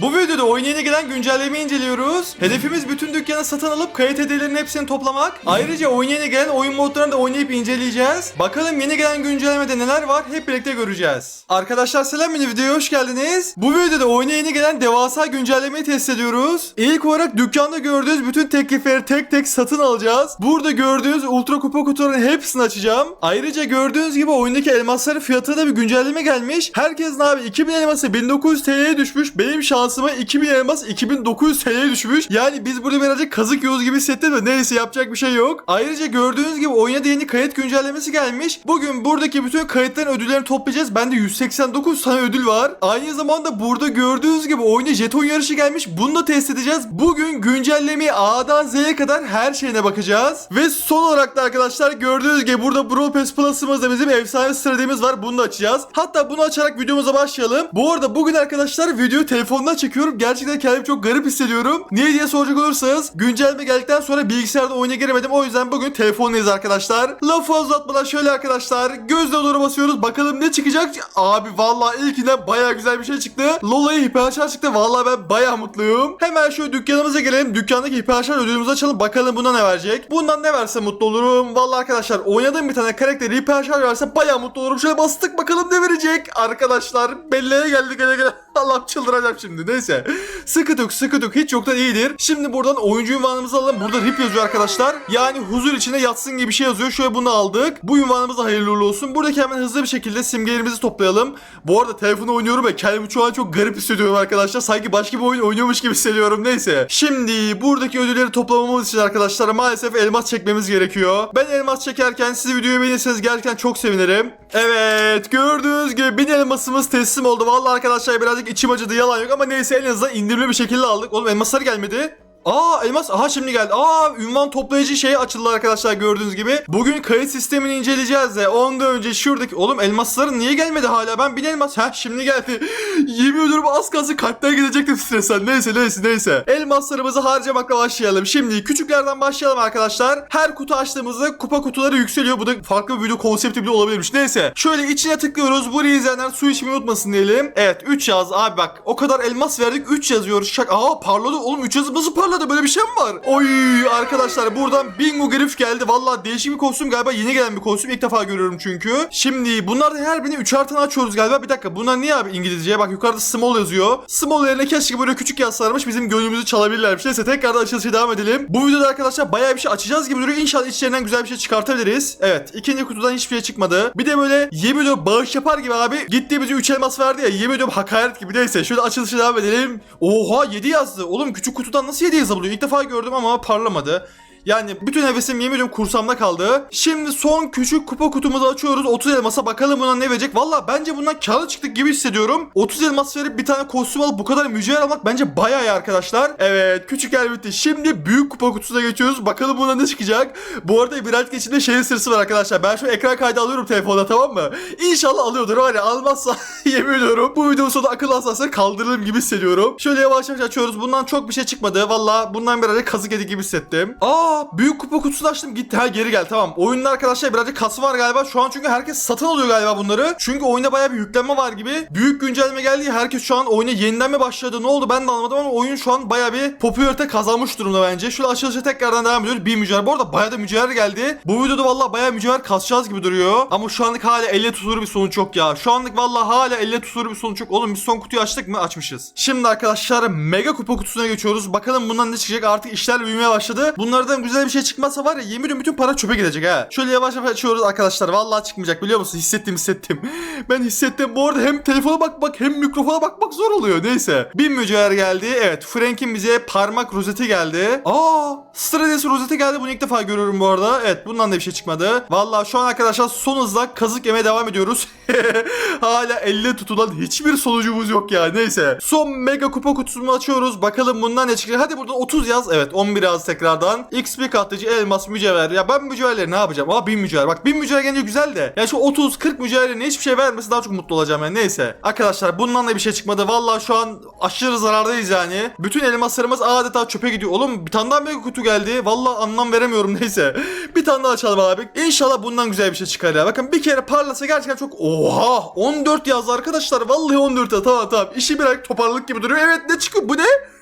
Bu videoda oyuna yeni gelen güncellemeyi inceliyoruz. Hedefimiz bütün dükkanı satın alıp kayıt hediyelerinin hepsini toplamak. Ayrıca oyuna yeni gelen oyun modlarını da oynayıp inceleyeceğiz. Bakalım yeni gelen güncellemede neler var hep birlikte göreceğiz. Arkadaşlar selam yeni videoya hoş geldiniz. Bu videoda oyuna yeni gelen devasa güncellemeyi test ediyoruz. İlk olarak dükkanda gördüğünüz bütün teklifleri tek tek satın alacağız. Burada gördüğünüz ultra kupa kutuların hepsini açacağım. Ayrıca gördüğünüz gibi oyundaki elmasların fiyatına da bir güncelleme gelmiş. Herkesin abi 2000 elması 1900 TL'ye düşmüş. Benim şansıma 2000 elmas 2900 TL'ye düşmüş. Yani biz burada birazcık kazık yiyoruz gibi hissettim de neyse yapacak bir şey yok. Ayrıca gördüğünüz gibi oyuna yeni kayıt güncellemesi gelmiş. Bugün buradaki bütün kayıtların ödüllerini toplayacağız. Bende 189 tane ödül var. Aynı zamanda burada gördüğünüz gibi oyuna jeton yarışı gelmiş. Bunu da test edeceğiz. Bugün güncellemeyi A'dan Z'ye kadar her şeyine bakacağız. Ve son olarak da arkadaşlar gördüğünüz gibi burada Brawl Pass Plus'ımızda bizim efsane stratejimiz var. Bunu da açacağız. Hatta bunu açarak videomuza başlayalım. Bu arada bugün arkadaşlar videoyu telefondan çekiyorum. Gerçekten kendimi çok garip hissediyorum. Niye diye soracak olursanız güncelleme geldikten sonra bilgisayarda oyuna giremedim. O yüzden bugün telefondayız arkadaşlar. Lafı uzatmadan şöyle arkadaşlar gözle doğru basıyoruz. Bakalım ne çıkacak? Abi vallahi ilkinden baya güzel bir şey çıktı. Lola'ya hiperşarj çıktı. Vallahi ben baya mutluyum. Hemen şöyle dükkanımıza gelelim. Dükkandaki hiperşarj ödülümüzü açalım. Bakalım buna ne verecek? Bundan ne verse mutlu olurum. Vallahi arkadaşlar oynadığım bir tane karakteri hiperşarj verse baya mutlu olurum. Şöyle bastık bakalım ne verecek? Arkadaşlar belleğe geldik gele gele. Allah'ım çıldıracağım şimdi. Neyse. Sıkı tük sıkı tük hiç yoktan iyidir. Şimdi buradan oyuncu ünvanımızı alalım. Burada RIP yazıyor arkadaşlar. Yani huzur içinde yatsın gibi bir şey yazıyor. Şöyle bunu aldık. Bu ünvanımız da hayırlı olsun. Buradaki hemen hızlı bir şekilde simgelerimizi toplayalım. Bu arada telefonu oynuyorum ve kendimi şu an çok garip hissediyorum arkadaşlar. Sanki başka bir oyun oynuyormuş gibi hissediyorum. Neyse. Şimdi buradaki ödülleri toplamamız için arkadaşlar maalesef elmas çekmemiz gerekiyor. Ben elmas çekerken siz videoyu beğenirseniz gerçekten çok sevinirim. Evet gördüğünüz gibi bin elmasımız teslim oldu. Vallahi arkadaşlar birazcık içim acıdı yalan yok ama neyse en azından indirimli bir şekilde aldık. Oğlum elmaslar gelmedi. Aa elmas aha şimdi geldi. Aa ünvan toplayıcı şey açıldı arkadaşlar gördüğünüz gibi. Bugün kayıt sistemini inceleyeceğiz de ondan önce şuradaki oğlum elmasların niye gelmedi hala? Ben bir elmas ha şimdi geldi. Yemin ediyorum az kalsın kalpten gidecektim stresten. Neyse neyse neyse. Elmaslarımızı harcamakla başlayalım. Şimdi küçüklerden başlayalım arkadaşlar. Her kutu açtığımızda kupa kutuları yükseliyor. Bu da farklı bir video konsepti bile olabilirmiş. Neyse. Şöyle içine tıklıyoruz. Burayı izleyenler su içmeyi unutmasın diyelim. Evet 3 yaz abi bak. O kadar elmas verdik 3 yazıyoruz. Şak. Aa parladı oğlum 3 yazı nasıl parladı? Böyle bir şey mi var? Oy arkadaşlar buradan Bingo Griff geldi. Valla değişik bir kostüm galiba yeni gelen bir kostüm. İlk defa görüyorum çünkü. Şimdi bunlardan her birini 3'er tane açıyoruz galiba. Bir dakika bunlar niye abi İngilizce? Bak yukarıda small yazıyor. Small yerine keşke böyle küçük yazsalarmış bizim gönlümüzü çalabilirlermiş. Neyse tekrardan açılışa devam edelim. Bu videoda arkadaşlar bayağı bir şey açacağız gibi duruyor. İnşallah içlerinden güzel bir şey çıkartabiliriz. Evet ikinci kutudan hiçbir şey çıkmadı. Bir de böyle yemin ediyorum bağış yapar gibi abi. Gitti bize 3 elmas verdi ya. Yemin ediyorum hakaret gibi. Neyse şöyle açılışa devam edelim. Oha 7 yazdı. Oğlum küçük kutudan nasıl 7 yazabiliyor? İlk defa gördüm ama parlamadı. Yani bütün hevesim yemin ediyorum kursamda kaldı. Şimdi son küçük kupa kutumuzu açıyoruz. 30 elmasa bakalım buna ne verecek. Valla bence bundan kârlı çıktık gibi hissediyorum. 30 elmas verip bir tane kostüm alıp bu kadar mücevher almak bence bayağı iyi arkadaşlar. Evet küçük el bitti. Şimdi büyük kupa kutusuna geçiyoruz. Bakalım buna ne çıkacak. Bu arada birazcık içinde şeyin sırası var arkadaşlar. Ben şu ekran kaydı alıyorum telefonda tamam mı? İnşallah alıyordur var ya almazsa yemin ediyorum. Bu videonun sonunda akıl hastanesine kaldırırım gibi hissediyorum. Şöyle yavaş yavaş açıyoruz. Bundan çok bir şey çıkmadı. Valla bundan birazcık kazık yedi gibi hissettim. Aa büyük kupa kutusunu açtım gitti. Ha geri gel tamam. Oyunda arkadaşlar birazcık kası var galiba. Şu an çünkü herkes satın alıyor galiba bunları. Çünkü oyunda bayağı bir yüklenme var gibi. Büyük güncelleme geldi. Herkes şu an oyuna yeniden mi başladı? Ne oldu ben de anlamadım ama oyun şu an bayağı bir popülarite kazanmış durumda bence. Şöyle açılışa tekrardan devam ediyoruz. Bir mücevher. Bu arada bayağı da mücevher geldi. Bu videoda vallahi bayağı mücevher kasacağız gibi duruyor. Ama şu anlık hala elle tutulur bir sonuç yok ya. Şu anlık vallahi hala elle tutulur bir sonuç yok. Oğlum biz son kutuyu açtık mı? Açmışız. Şimdi arkadaşlar mega kupa kutusuna geçiyoruz. Bakalım bundan ne çıkacak? Artık işler büyümeye başladı. Bunlardan güzel bir şey çıkmazsa var ya yemin ediyorum bütün para çöpe gidecek ha. Şöyle yavaş yavaş açıyoruz arkadaşlar. Vallahi çıkmayacak biliyor musun? Hissettim hissettim. Ben hissettim. Bu arada hem telefona bakmak hem mikrofona bakmak zor oluyor. Neyse. Bir mücevher geldi. Evet. Frank'in bize parmak rozeti geldi. Aa! Strades rozeti geldi. Bunu ilk defa görüyorum bu arada. Evet. Bundan da bir şey çıkmadı. Vallahi şu an arkadaşlar son hızla kazık yemeye devam ediyoruz. Hala elle tutulan hiçbir sonucumuz yok ya. Neyse. Son mega kupa kutusunu açıyoruz. Bakalım bundan ne çıkacak. Hadi buradan 30 yaz. Evet 11 yaz tekrardan. X XP katlayıcı, elmas, mücevher. Ya ben mücevherleri ne yapacağım? Aa 1000 mücevher. Bak 1000 mücevher gelince güzel de. Ya şu 30-40 mücevherine hiçbir şey vermesi daha çok mutlu olacağım yani. Neyse. Arkadaşlar bundan da bir şey çıkmadı. Vallahi şu an aşırı zarardayız yani. Bütün elmaslarımız adeta çöpe gidiyor. Oğlum bir tane daha mega kutu geldi. Vallahi anlam veremiyorum neyse. Bir tane daha açalım abi. İnşallah bundan güzel bir şey çıkar ya. Bakın bir kere parlasa gerçekten çok... Oha! 14 yazdı arkadaşlar. Vallahi 14 ya. Tamam tamam. İşi birazcık toparladık gibi duruyor. Evet ne çıkıyor? Bu ne?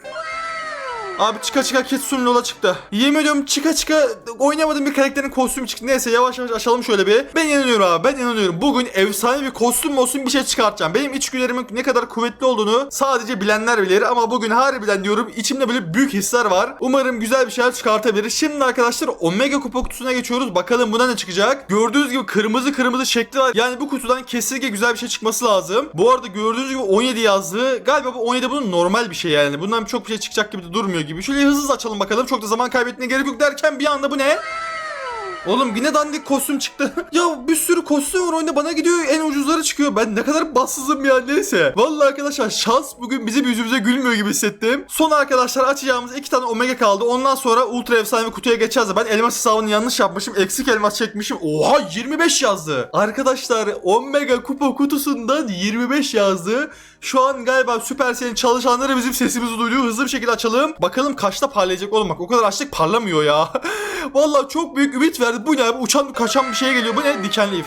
Abi çıka çıka Ketsun Lola çıktı. Yemin ediyorum çıka çıka oynamadığım bir karakterin kostümü çıktı. Neyse yavaş yavaş açalım şöyle bir. Ben inanıyorum abi ben inanıyorum. Bugün efsane bir kostüm olsun bir şey çıkartacağım. Benim içgüdülerimin ne kadar kuvvetli olduğunu sadece bilenler bilir. Ama bugün harbiden diyorum içimde böyle büyük hisler var. Umarım güzel bir şeyler çıkartabilir. Şimdi arkadaşlar Omega kupa kutusuna geçiyoruz. Bakalım buna ne çıkacak. Gördüğünüz gibi kırmızı kırmızı şekli var. Yani bu kutudan kesinlikle güzel bir şey çıkması lazım. Bu arada gördüğünüz gibi 17 yazdı. Galiba bu 17 bunun normal bir şey yani. Bundan çok bir şey çıkacak gibi de durmuyor gibi. Şöyle hızlı hızlı açalım bakalım. Çok da zaman kaybetmeye gerek yok derken bir anda bu ne? Oğlum yine dandik kostüm çıktı. ya bir sürü kostüm var oyunda bana gidiyor en ucuzları çıkıyor. Ben ne kadar bassızım ya neyse. Vallahi arkadaşlar şans bugün bizim yüzümüze gülmüyor gibi hissettim. Son arkadaşlar açacağımız iki tane omega kaldı. Ondan sonra ultra efsane kutuya geçeceğiz. Ben elmas hesabını yanlış yapmışım. Eksik elmas çekmişim. Oha 25 yazdı. Arkadaşlar omega kupa kutusundan 25 yazdı. Şu an galiba Supercell'in çalışanları bizim sesimizi duyuyor. Hızlı bir şekilde açalım. Bakalım kaçta parlayacak oğlum bak. O kadar açtık parlamıyor ya. Vallahi çok büyük ümit verdi. Bu ne abi? Uçan kaçan bir şey geliyor. Bu ne? Dikenli ip.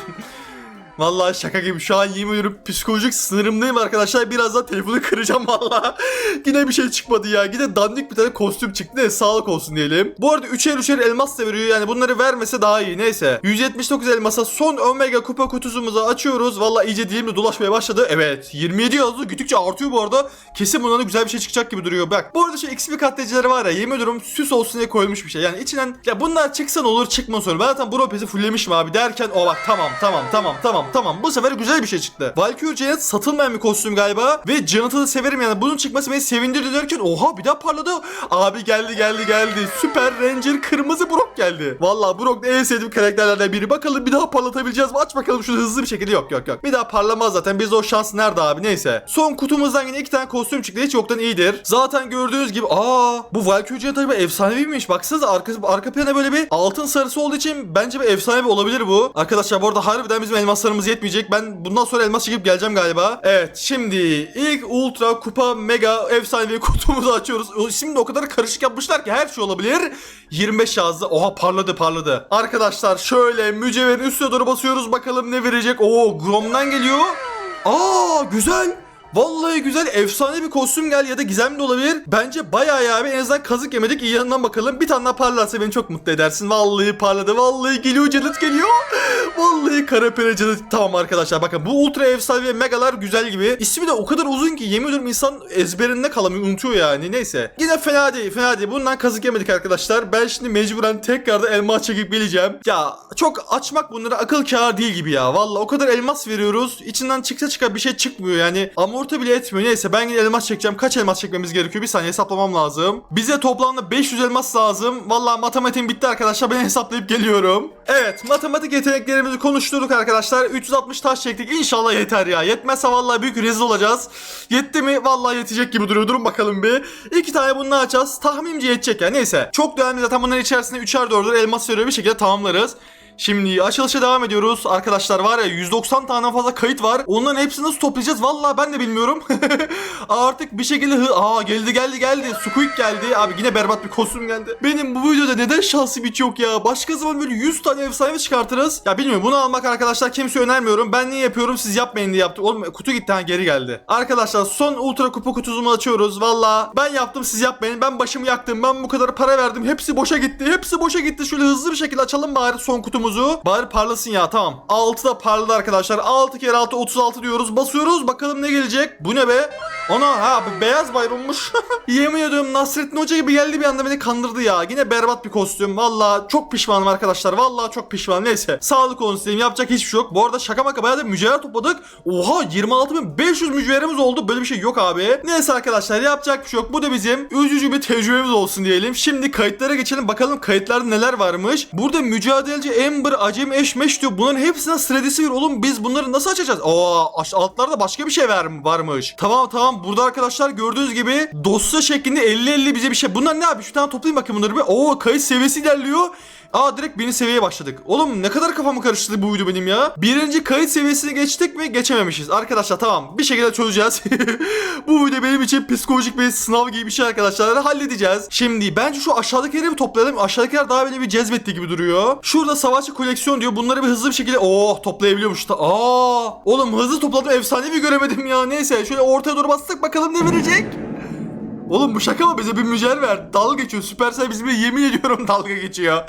Vallahi şaka gibi şu an yemin ediyorum psikolojik sınırımdayım arkadaşlar. Birazdan telefonu kıracağım vallahi. Yine bir şey çıkmadı ya. Yine dandik bir tane kostüm çıktı. Ne sağlık olsun diyelim. Bu arada üçer üçer elmas da veriyor. Yani bunları vermese daha iyi. Neyse. 179 elmasa son omega kupa kutusumuzu açıyoruz. Vallahi iyice dilimle dolaşmaya başladı. Evet. 27 yazdı. Gittikçe artıyor bu arada. Kesin bundan da güzel bir şey çıkacak gibi duruyor. Bak. Bu arada şu XP katlayıcıları var ya. Yemin ediyorum süs olsun diye koyulmuş bir şey. Yani içinden ya bunlar çıksan olur çıkmaz olur. Ben zaten Bro Pass'i fulllemişim abi derken o bak tamam tamam tamam tamam tamam bu sefer güzel bir şey çıktı. Valkyrie Janet satılmayan bir kostüm galiba ve Janet'ı da severim yani bunun çıkması beni sevindirdi derken oha bir daha parladı. Abi geldi geldi geldi. Süper Ranger kırmızı Brock geldi. Vallahi Brock da en sevdiğim karakterlerden biri. Bakalım bir daha parlatabileceğiz mi? Aç bakalım şunu hızlı bir şekilde. Yok yok yok. Bir daha parlamaz zaten. Bizde o şans nerede abi? Neyse. Son kutumuzdan yine iki tane kostüm çıktı. Hiç yoktan iyidir. Zaten gördüğünüz gibi aa bu Valkyrie Janet acaba efsaneviymiş. Baksanıza arka, arka plana böyle bir altın sarısı olduğu için bence bir efsanevi olabilir bu. Arkadaşlar bu arada harbiden bizim elmaslarımız yetmeyecek. Ben bundan sonra elmas çekip geleceğim galiba. Evet şimdi ilk ultra kupa mega efsanevi kutumuzu açıyoruz. Şimdi o kadar karışık yapmışlar ki her şey olabilir. 25 yazdı. Oha parladı parladı. Arkadaşlar şöyle mücevherin üstüne doğru basıyoruz. Bakalım ne verecek. Oo Grom'dan geliyor. Aa güzel. Vallahi güzel efsane bir kostüm geldi ya da gizemli olabilir. Bence bayağı ya abi en azından kazık yemedik iyi yanından bakalım. Bir tane daha parlarsa beni çok mutlu edersin. Vallahi parladı vallahi geliyor cadıt geliyor. Vallahi kara pere cadıt. Tamam arkadaşlar bakın bu ultra efsane ve megalar güzel gibi. İsmi de o kadar uzun ki yemin ediyorum insan ezberinde kalamıyor unutuyor yani neyse. Yine fena değil fena değil. Bundan kazık yemedik arkadaşlar. Ben şimdi mecburen tekrardan elmas çekip geleceğim. Ya çok açmak bunları akıl kâr değil gibi ya. Vallahi o kadar elmas veriyoruz. İçinden çıksa çıka bir şey çıkmıyor yani. Amorti bile etmiyor. Neyse ben yine elmas çekeceğim. Kaç elmas çekmemiz gerekiyor? Bir saniye hesaplamam lazım. Bize toplamda 500 elmas lazım. Vallahi matematiğim bitti arkadaşlar. Ben hesaplayıp geliyorum. Evet matematik yeteneklerimizi konuşturduk arkadaşlar. 360 taş çektik. İnşallah yeter ya. Yetmezse vallahi büyük rezil olacağız. Yetti mi? Vallahi yetecek gibi duruyor. Durun bakalım bir. İki tane bundan açacağız. Tahminimce yetecek ya. Neyse. Çok da önemli zaten bunların içerisinde 3'er 4'er elmas veriyor bir şekilde tamamlarız. Şimdi açılışa devam ediyoruz. Arkadaşlar var ya 190 tane fazla kayıt var. Onların hepsini nasıl toplayacağız? Vallahi ben de bilmiyorum. Artık bir şekilde hı Aa geldi geldi geldi. Squeak geldi. Abi yine berbat bir kostüm geldi. Benim bu videoda neden şansım hiç yok ya? Başka zaman böyle 100 tane efsane çıkartırız. Ya bilmiyorum bunu almak arkadaşlar kimse önermiyorum. Ben niye yapıyorum siz yapmayın diye yaptım. Oğlum kutu gitti ha geri geldi. Arkadaşlar son ultra kupa kutuzumu açıyoruz. Valla ben yaptım siz yapmayın. Ben başımı yaktım. Ben bu kadar para verdim. Hepsi boşa gitti. Hepsi boşa gitti. Şöyle hızlı bir şekilde açalım bari son kutumuzu. Bari parlasın ya tamam. 6 da parladı arkadaşlar. 6 kere 6 36 diyoruz. Basıyoruz. Bakalım ne gelecek. Bu ne be? Ana ha bu beyaz bayrammış. Yemin ediyorum Nasrettin Hoca gibi geldi bir anda beni kandırdı ya. Yine berbat bir kostüm. Valla çok pişmanım arkadaşlar. Valla çok pişmanım. Neyse. Sağlık olsun diyeyim. Yapacak hiçbir şey yok. Bu arada şaka maka bayağı da mücevher topladık. Oha 26.500 mücevherimiz oldu. Böyle bir şey yok abi. Neyse arkadaşlar yapacak bir şey yok. Bu da bizim üzücü bir tecrübemiz olsun diyelim. Şimdi kayıtlara geçelim. Bakalım kayıtlarda neler varmış. Burada mücadeleci en Ember, Acemi, Eşmeş diyor. Bunların hepsine sredisi var. Oğlum biz bunları nasıl açacağız? Aa altlarda başka bir şey var, varmış. Tamam tamam burada arkadaşlar gördüğünüz gibi dosya şeklinde 50-50 bize bir şey. Bunlar ne abi? Şu tane toplayayım bakayım bunları bir. Oo kayıt seviyesi ilerliyor. Aa direkt birinci seviyeye başladık. Oğlum ne kadar kafamı karıştırdı bu video benim ya. Birinci kayıt seviyesini geçtik mi? Geçememişiz. Arkadaşlar tamam bir şekilde çözeceğiz. bu video benim için psikolojik bir sınav gibi bir şey arkadaşlar. Halledeceğiz. Şimdi bence şu aşağıdakileri bir toplayalım. Aşağıdakiler daha böyle bir cezbetti gibi duruyor. Şurada savaşçı koleksiyon diyor. Bunları bir hızlı bir şekilde oh toplayabiliyormuş. da. Aa oğlum hızlı topladım. Efsanevi göremedim ya. Neyse şöyle ortaya doğru bastık bakalım ne verecek. Oğlum bu şaka mı bize bir mücadele ver. Dalga geçiyor. Süpersel bizimle yemin ediyorum dalga geçiyor.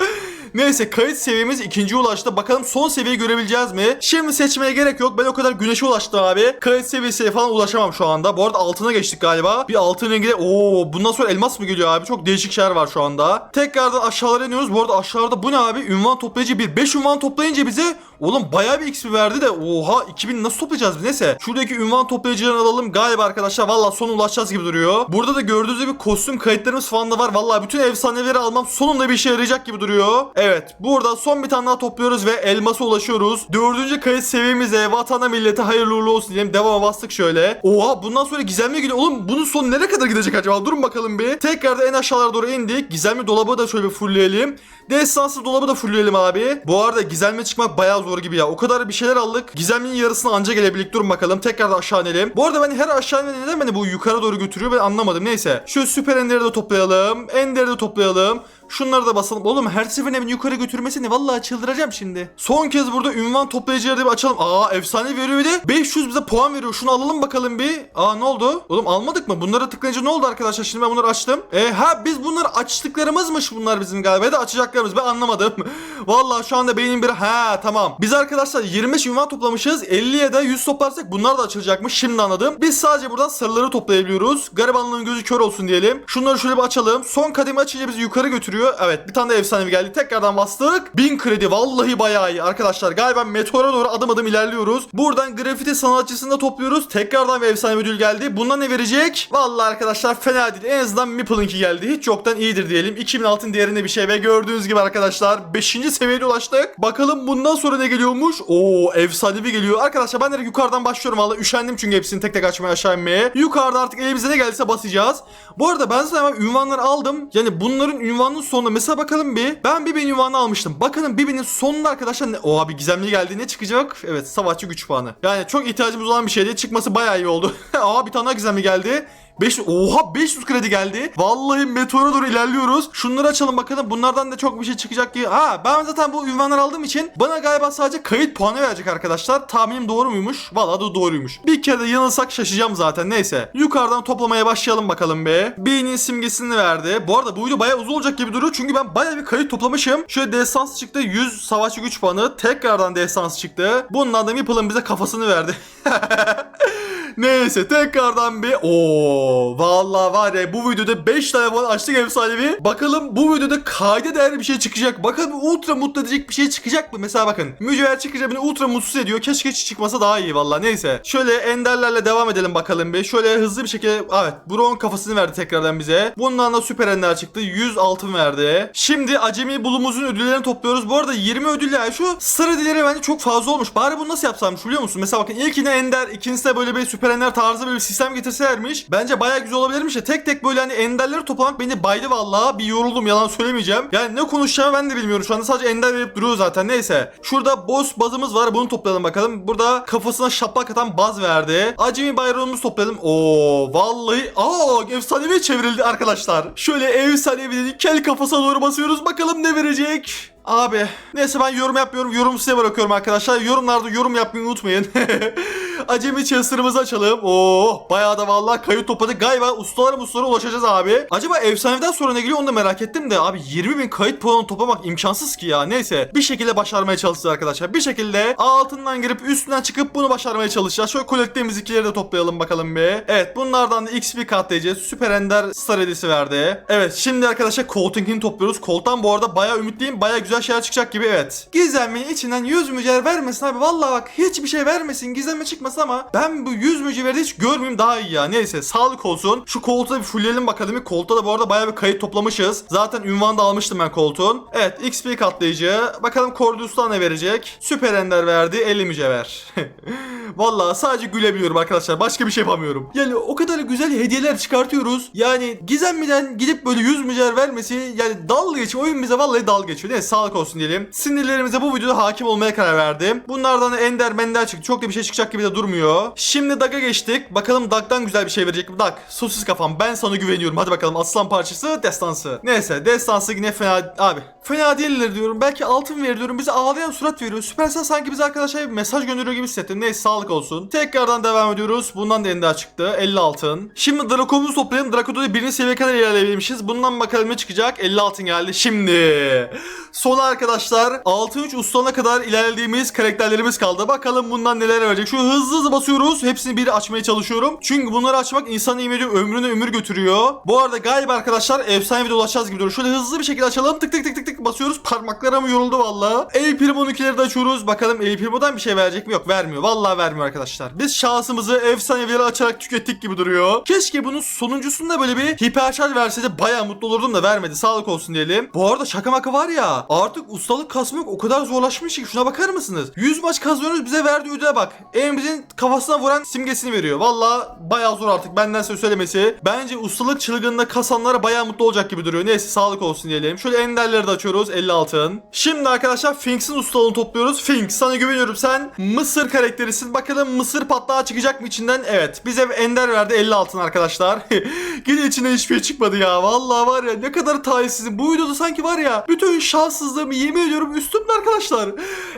Neyse kayıt seviyemiz ikinciye ulaştı. Bakalım son seviyeyi görebileceğiz mi? Şimdi seçmeye gerek yok. Ben o kadar güneşe ulaştım abi. Kayıt seviyesine falan ulaşamam şu anda. Bu arada altına geçtik galiba. Bir altın rengi. Oo bundan sonra elmas mı geliyor abi? Çok değişik şeyler var şu anda. Tekrardan aşağılara iniyoruz. Bu arada aşağıda bu ne abi? Ünvan toplayıcı bir. 5 ünvan toplayınca bize Oğlum bayağı bir XP verdi de oha 2000 nasıl toplayacağız biz neyse. Şuradaki ünvan toplayıcılarını alalım galiba arkadaşlar valla son ulaşacağız gibi duruyor. Burada da gördüğünüz gibi kostüm kayıtlarımız falan da var. Valla bütün efsaneleri almam sonunda bir işe yarayacak gibi duruyor. Evet burada son bir tane daha topluyoruz ve elmasa ulaşıyoruz. Dördüncü kayıt seviyemize vatana millete hayırlı uğurlu olsun diyelim. Devama bastık şöyle. Oha bundan sonra gizemli gidiyor. Oğlum bunun sonu nereye kadar gidecek acaba? Durun bakalım bir. Tekrar da en aşağılara doğru indik. Gizemli dolabı da şöyle bir fullleyelim. Destansı dolabı da fullleyelim abi. Bu arada gizemli çıkmak bayağı zor gibi ya. O kadar bir şeyler aldık. Gizemliğin yarısına anca gelebildik. Durun bakalım. Tekrar da aşağı inelim. Bu arada ben her aşağı inene neden beni bu yukarı doğru götürüyor ben anlamadım. Neyse. Şu süper enderi de toplayalım. Enderi de toplayalım. Şunları da basalım. Oğlum her seferinde beni yukarı götürmesini vallahi çıldıracağım şimdi. Son kez burada ünvan toplayıcıları da bir açalım. Aa efsane veriyor bir de 500 bize puan veriyor. Şunu alalım bakalım bir. Aa ne oldu? Oğlum almadık mı? Bunlara tıklayınca ne oldu arkadaşlar? Şimdi ben bunları açtım. E ha biz bunlar açtıklarımızmış bunlar bizim galiba. Ya da açacaklarımız. Ben anlamadım. vallahi şu anda beynim bir ha tamam. Biz arkadaşlar 25 ünvan toplamışız. 50'ye de 100 toplarsak bunlar da açılacakmış. Şimdi anladım. Biz sadece buradan sarıları toplayabiliyoruz. Garibanlığın gözü kör olsun diyelim. Şunları şöyle bir açalım. Son kademe açınca bizi yukarı götürüyor. Evet bir tane de efsanevi geldi. Tekrardan bastık. 1000 kredi vallahi bayağı iyi arkadaşlar. Galiba meteora doğru adım adım ilerliyoruz. Buradan grafiti sanatçısını da topluyoruz. Tekrardan bir efsane ödül geldi. Bundan ne verecek? Vallahi arkadaşlar fena değil. En azından Meeple'ınki geldi. Hiç yoktan iyidir diyelim. 2000 altın değerinde bir şey ve gördüğünüz gibi arkadaşlar 5. seviyeye ulaştık. Bakalım bundan sonra ne geliyormuş? Oo efsanevi geliyor. Arkadaşlar ben direkt yukarıdan başlıyorum valla. Üşendim çünkü hepsini tek tek açmaya aşağı inmeye. Yukarıda artık elimize ne gelirse basacağız. Bu arada ben hemen ünvanları aldım. Yani bunların ünvanının sonunda mesela bakalım bir. Ben Bibi'nin ünvanını almıştım. Bakalım Bibi'nin sonunda arkadaşlar ne? O abi gizemli geldi. Ne çıkacak? Evet savaşçı güç puanı. Yani çok ihtiyacımız olan bir şeydi. Çıkması bayağı iyi oldu. Aa bir tane daha gizemli geldi. 5 Oha 500 kredi geldi. Vallahi meteora doğru ilerliyoruz. Şunları açalım bakalım. Bunlardan da çok bir şey çıkacak ki. Ha ben zaten bu ünvanları aldığım için bana galiba sadece kayıt puanı verecek arkadaşlar. Tahminim doğru muymuş? Vallahi da doğruymuş. Bir kere de yanılsak şaşacağım zaten. Neyse. Yukarıdan toplamaya başlayalım bakalım be. B'nin simgesini verdi. Bu arada bu video bayağı uzun olacak gibi duruyor. Çünkü ben bayağı bir kayıt toplamışım. Şöyle destans çıktı. 100 savaşçı güç puanı. Tekrardan destans çıktı. Bundan da Meeple'ın bize kafasını verdi. Neyse tekrardan bir o vallahi var ya bu videoda 5 tane falan açtık efsanevi. Bakalım bu videoda kayda değerli bir şey çıkacak. Bakalım ultra mutlu edecek bir şey çıkacak mı? Mesela bakın mücevher çıkınca beni ultra mutsuz ediyor. Keşke hiç çıkmasa daha iyi vallahi. Neyse. Şöyle enderlerle devam edelim bakalım bir. Şöyle hızlı bir şekilde evet Bron kafasını verdi tekrardan bize. Bundan da süper ender çıktı. 100 altın verdi. Şimdi acemi bulumuzun ödüllerini topluyoruz. Bu arada 20 ödül yani şu sarı ödülleri bence çok fazla olmuş. Bari bunu nasıl yapsam biliyor musun? Mesela bakın ilkine ender, ikincisine böyle bir süper ender tarzı böyle bir sistem getirselermiş. Bence bayağı güzel olabilirmiş ya. Tek tek böyle hani enderleri toplamak beni baydı vallahi. Bir yoruldum yalan söylemeyeceğim. Yani ne konuşacağımı ben de bilmiyorum. Şu anda sadece ender verip duruyor zaten. Neyse. Şurada boss bazımız var. Bunu toplayalım bakalım. Burada kafasına şaplak atan baz verdi. Acemi bayrağımızı toplayalım. Oo vallahi aa efsanevi çevrildi arkadaşlar. Şöyle efsanevi kel kafasına doğru basıyoruz. Bakalım ne verecek. Abi neyse ben yorum yapmıyorum. Yorum size bırakıyorum arkadaşlar. Yorumlarda yorum yapmayı unutmayın. Acemi Chester'ımızı açalım. Oo bayağı da vallahi kayıt topladık. Galiba ustalara ustalara ulaşacağız abi. Acaba efsaneden sonra ne geliyor onu da merak ettim de abi 20 bin kayıt puanı toplamak imkansız ki ya. Neyse bir şekilde başarmaya çalışacağız arkadaşlar. Bir şekilde altından girip üstünden çıkıp bunu başarmaya çalışacağız. Şöyle kolektiğimiz ikileri de toplayalım bakalım bir. Evet bunlardan da XP katlayacağız. Süper Ender Star hediyesi verdi. Evet şimdi arkadaşlar Colting'ini topluyoruz. Colt'tan bu arada bayağı ümitliyim. Bayağı güzel şeyler çıkacak gibi evet. Gizemli'nin içinden 100 mücevher vermesin abi. Vallahi bak hiçbir şey vermesin. Gizemli çıkmasın ama ben bu 100 mücevheri hiç görmeyeyim daha iyi ya. Neyse sağlık olsun. Şu koltuğu da bir fullleyelim bakalım. Koltuğa da bu arada bayağı bir kayıt toplamışız. Zaten ünvan da almıştım ben koltuğun. Evet XP katlayıcı. Bakalım Cordus'tan ne verecek? Süper Ender verdi 50 mücevher. Vallahi sadece gülebiliyorum arkadaşlar. Başka bir şey yapamıyorum. Yani o kadar güzel hediyeler çıkartıyoruz. Yani Gizemli'den gidip böyle 100 mücevher vermesi yani dal geçiyor. Oyun bize vallahi dal geçiyor. Neyse sağlık olsun diyelim. Sinirlerimize bu videoda hakim olmaya karar verdim. Bunlardan da Ender Mender çıktı. Çok da bir şey çıkacak gibi de durmuyor. Şimdi Dag'a geçtik. Bakalım Dag'dan güzel bir şey verecek mi? Dag, sosis kafam. Ben sana güveniyorum. Hadi bakalım aslan parçası destansı. Neyse destansı yine fena abi. Fena değiller diyorum. Belki altın verir diyorum. Bize ağlayan surat veriyor. Süpersel sanki bize arkadaşlar bir mesaj gönderiyor gibi hissettim. Neyse sağlık olsun. Tekrardan devam ediyoruz. Bundan da ender çıktı. 50 altın. Şimdi Draco'muzu toplayalım. Draco'da da birinci seviye kadar ilerleyebilmişiz. Bundan bakalım ne çıkacak. 50 altın geldi. Şimdi. Son arkadaşlar. Altın 3 ustana kadar ilerlediğimiz karakterlerimiz kaldı. Bakalım bundan neler verecek. Şu hızlı hızlı basıyoruz. Hepsini bir açmaya çalışıyorum. Çünkü bunları açmak yemin ediyorum ömrüne ömür götürüyor. Bu arada galiba arkadaşlar efsane ulaşacağız gibi duruyor. Şöyle hızlı bir şekilde açalım. Tık tık tık tık tık basıyoruz. Parmaklarım yoruldu valla. El Primo'nunkileri de açıyoruz. Bakalım El Primo'dan bir şey verecek mi? Yok vermiyor. Vallahi vermiyor arkadaşlar. Biz şansımızı efsaneleri açarak tükettik gibi duruyor. Keşke bunun sonuncusunda böyle bir hiperşarj verseydi baya mutlu olurdum da vermedi. Sağlık olsun diyelim. Bu arada şaka maka var ya artık ustalık kasmak o kadar zorlaşmış ki şuna bakar mısınız? 100 maç kazanıyoruz bize verdiği ödüle bak. Emre'nin kafasına vuran simgesini veriyor. Valla baya zor artık benden size söylemesi. Bence ustalık çılgınında kasanlara baya mutlu olacak gibi duruyor. Neyse sağlık olsun diyelim. Şöyle enderleri de açıyoruz 50 altın. Şimdi arkadaşlar Finks'in ustalığını topluyoruz. Finks sana güveniyorum sen Mısır karakterisin. Bakalım Mısır patlağı çıkacak mı içinden? Evet. Bize ender verdi 50 altın arkadaşlar. Yine içinden hiçbir şey çıkmadı ya. Vallahi var ya ne kadar talihsizim. Bu videoda sanki var ya bütün şanssızlığımı yemin ediyorum üstümde arkadaşlar.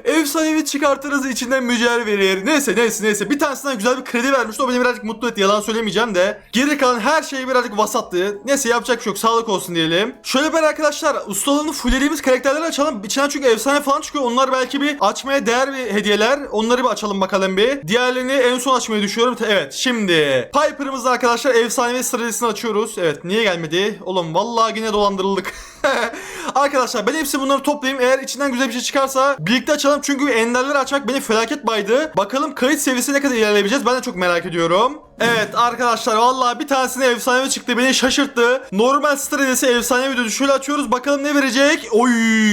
Efsanevi çıkartırız içinden mücevher verir. Neyse neyse neyse. Bir tanesinden güzel bir kredi vermişti. O beni birazcık mutlu etti. Yalan söylemeyeceğim de. Geri kalan her şey birazcık vasattı. Neyse yapacak bir şey yok. Sağlık olsun diyelim. Şöyle ben arkadaşlar ustalığını fullediğimiz karakterleri açalım. İçinden çünkü efsane falan çıkıyor. Onlar belki bir açmaya değer bir hediyeler. Onları bir açalım bakalım bir. Diğerlerini en son açmayı düşünüyorum. Evet şimdi. Piper'ımızda arkadaşlar efsanevi sıralısını açıyoruz. Evet niye gelmedi? Oğlum vallahi yine dolandırıldık. Arkadaşlar ben hepsi bunları toplayayım. Eğer içinden güzel bir şey çıkarsa birlikte açalım. Çünkü enderleri açmak beni felaket baydı. Bakalım kayıt seviyesine ne kadar ilerleyebileceğiz. Ben de çok merak ediyorum. Evet arkadaşlar vallahi bir tanesine efsanevi çıktı. Beni şaşırttı. Normal stratejisi efsane video şöyle açıyoruz. Bakalım ne verecek. Oy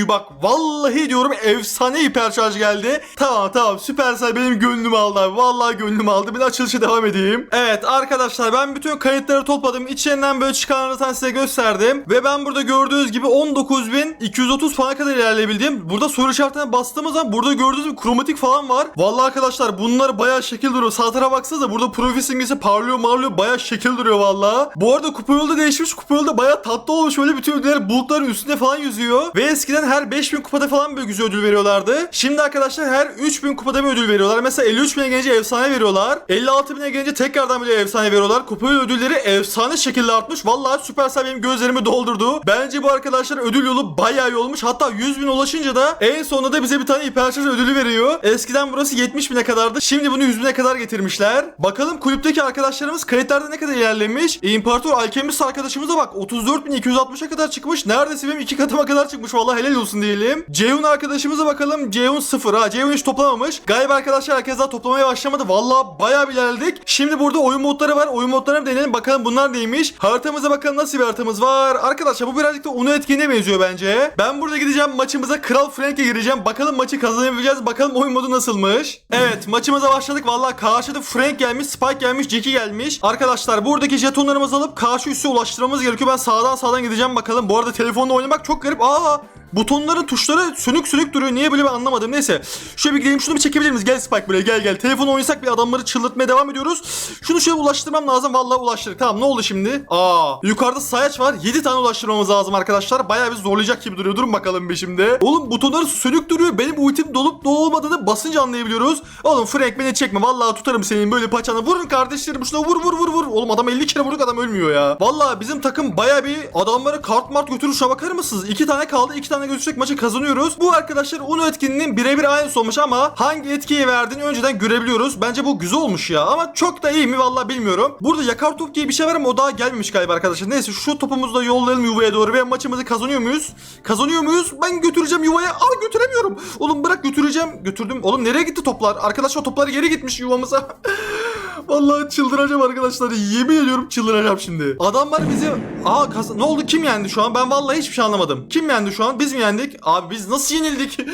bak vallahi diyorum efsane hiperşarj geldi. Tamam tamam Süpersel benim gönlümü aldı abi. Vallahi gönlümü aldı. Bir de açılışa devam edeyim. Evet arkadaşlar ben bütün kayıtları topladım. İçlerinden böyle çıkanları size gösterdim. Ve ben burada gördüğünüz gibi 19.230 puana kadar ilerleyebildim. Burada soru işaretine bastığımız zaman burada gördüğünüz gibi kromatik falan var. Vallahi arkadaşlar bunlar bayağı şekil duruyor. Sağ tarafa baksanıza burada profil simgesi parlıyor marlıyor bayağı şekil duruyor vallahi. Bu arada kupa yolda değişmiş. Kupa yolda bayağı tatlı olmuş. Böyle bütün ödüller bulutların üstünde falan yüzüyor. Ve eskiden her 5000 kupada falan böyle güzel ödül veriyorlardı. Şimdi arkadaşlar her 3000 kupada bir ödül veriyorlar. Mesela 53 bine gelince efsane veriyorlar. 56 bine gelince tekrardan bir efsane veriyorlar. Kupa yolu ödülleri efsane şekilde artmış. Vallahi Supercell benim gözlerimi doldurdu. Bence bu arkadaşlar ödül yolu bayağı iyi olmuş. Hatta 100 bin ulaşınca da en sonunda da bize bir tane hiperşarj ödülü veriyor. Eskiden burası 70 bine kadardı. Şimdi bunu 100 bine kadar getirmişler. Bakalım kulüpteki arkadaşlarımız kayıtlarda ne kadar ilerlemiş. İmparator Alkemist arkadaşımıza bak 34.260'a kadar çıkmış. Neredeyse benim iki katıma kadar çıkmış. Vallahi helal olsun diyelim. Ceyhun arkadaşımıza bakalım. Ceyhun 0 ha. Ceyhun hiç toplamamış. Galiba arkadaşlar herkes daha toplamaya başlamadı. Vallahi bayağı ilerledik. Şimdi burada oyun modları var. Oyun modlarına bir deneyelim. Bakalım bunlar neymiş. Haritamıza bakalım nasıl bir haritamız var. Arkadaşlar bu birazcık da Uno etkinliğe benziyor bence. Ben burada gideceğim maçımıza Kral Frank'e gireceğim. Bakalım maçı kazanabileceğiz. Bakalım oyun modu nasılmış. Evet maçımıza başladık. Vallahi karşıda Frank gelmiş, Spike gelmiş, Jackie gelmiş. Arkadaşlar buradaki jetonlarımızı alıp karşı üssü ulaştırmamız gerekiyor. Ben sağdan sağdan gideceğim bakalım. Bu arada telefonla oynamak çok garip. Aa Butonların tuşları sönük sönük duruyor. Niye böyle ben anlamadım. Neyse. Şöyle bir gidelim. Şunu bir çekebilir miyiz? Gel Spike buraya gel gel. Telefon oynasak bir adamları çıldırtmaya devam ediyoruz. Şunu şöyle ulaştırmam lazım. Vallahi ulaştırdık. Tamam ne oldu şimdi? Aa yukarıda sayaç var. 7 tane ulaştırmamız lazım arkadaşlar. Bayağı bir zorlayacak gibi duruyor. Durun bakalım bir şimdi. Oğlum butonları sönük duruyor. Benim ultim dolup dolmadığını basınca anlayabiliyoruz. Oğlum Frank beni çekme. Vallahi tutarım senin böyle paçanı. Vurun kardeşlerim şuna vur vur vur vur. Oğlum adam 50 kere vurduk adam ölmüyor ya. Vallahi bizim takım bayağı bir adamları kart mart götürür. Şuna bakar mısınız? 2 tane kaldı. 2 tane ekrana gözükecek maçı kazanıyoruz. Bu arkadaşlar Uno etkinliğinin birebir aynısı olmuş ama hangi etkiyi verdiğini önceden görebiliyoruz. Bence bu güzel olmuş ya ama çok da iyi mi vallahi bilmiyorum. Burada yakar top diye bir şey var ama o daha gelmemiş galiba arkadaşlar. Neyse şu topumuzu da yollayalım yuvaya doğru ve maçımızı kazanıyor muyuz? Kazanıyor muyuz? Ben götüreceğim yuvaya. Aa götüremiyorum. Oğlum bırak götüreceğim. Götürdüm. Oğlum nereye gitti toplar? Arkadaşlar toplar geri gitmiş yuvamıza. Vallahi çıldıracağım arkadaşlar. Yemin ediyorum çıldıracağım şimdi. Adamlar bizi... Aa kaz... ne oldu? Kim yendi şu an? Ben vallahi hiçbir şey anlamadım. Kim yendi şu an? Biz mi yendik? Abi biz nasıl yenildik?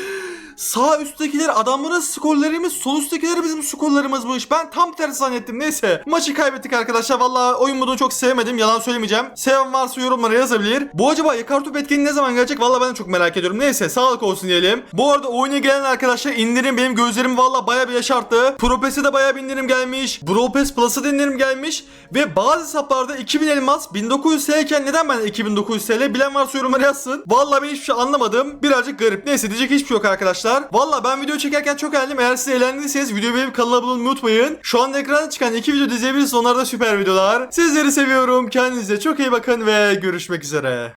Sağ üsttekiler adamların skorlarımız, sol üsttekiler bizim skorlarımızmış. Ben tam tersi zannettim. Neyse. Maçı kaybettik arkadaşlar. Vallahi oyun modunu çok sevmedim. Yalan söylemeyeceğim. Seven varsa yorumlara yazabilir. Bu acaba Yakartop etkinliği ne zaman gelecek? Vallahi ben de çok merak ediyorum. Neyse sağlık olsun diyelim. Bu arada oyuna gelen arkadaşlar indirim benim gözlerim vallahi bayağı bir yaşarttı. Pro Pass'e de bayağı bir indirim gelmiş. Bro Pass Plus'a da indirim gelmiş. Ve bazı hesaplarda 2000 elmas 1900 TL iken neden ben 2900 TL? Bilen varsa yorumlara yazsın. Vallahi ben hiçbir şey anlamadım. Birazcık garip. Neyse diyecek hiçbir şey yok arkadaşlar. Vallahi ben video çekerken çok eğlendim. Eğer siz eğlendiyseniz videoyu beğenip kanala abone olmayı unutmayın. Şu anda ekranda çıkan iki video da izleyebilirsiniz. Onlar da süper videolar. Sizleri seviyorum. Kendinize çok iyi bakın ve görüşmek üzere.